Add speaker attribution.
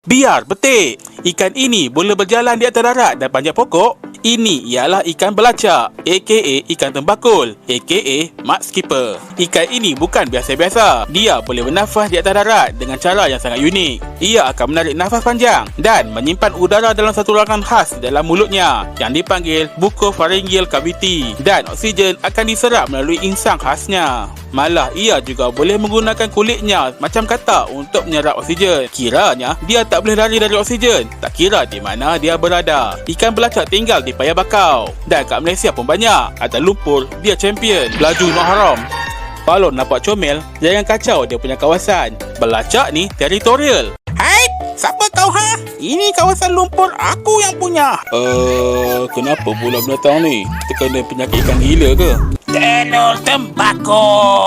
Speaker 1: Biar betik. Ikan ini boleh berjalan di atas darat dan panjat pokok. Ini ialah ikan belacak, aka ikan tembakul, aka mud skipper. Ikan ini bukan biasa-biasa. Dia boleh bernafas di atas darat dengan cara yang sangat unik. Ia akan menarik nafas panjang dan menyimpan udara dalam satu ruangan khas dalam mulutnya yang dipanggil bucopharyngeal cavity dan oksigen akan diserap melalui insang khasnya. Malah ia juga boleh menggunakan kulitnya macam kata untuk menyerap oksigen. Kiranya dia tak boleh lari dari oksigen. Tak kira di mana dia berada. Ikan belacak tinggal di payah bakau. Dan kat Malaysia pun banyak. Atas lumpur, dia champion. Laju haram. Kalau nampak comel, jangan kacau dia punya kawasan. Belacak ni teritorial.
Speaker 2: Hai, siapa kau ha? Ini kawasan lumpur aku yang punya.
Speaker 1: Uh, kenapa pula binatang ni? Terkena penyakit ikan gila ke?
Speaker 2: Tenor tembakul.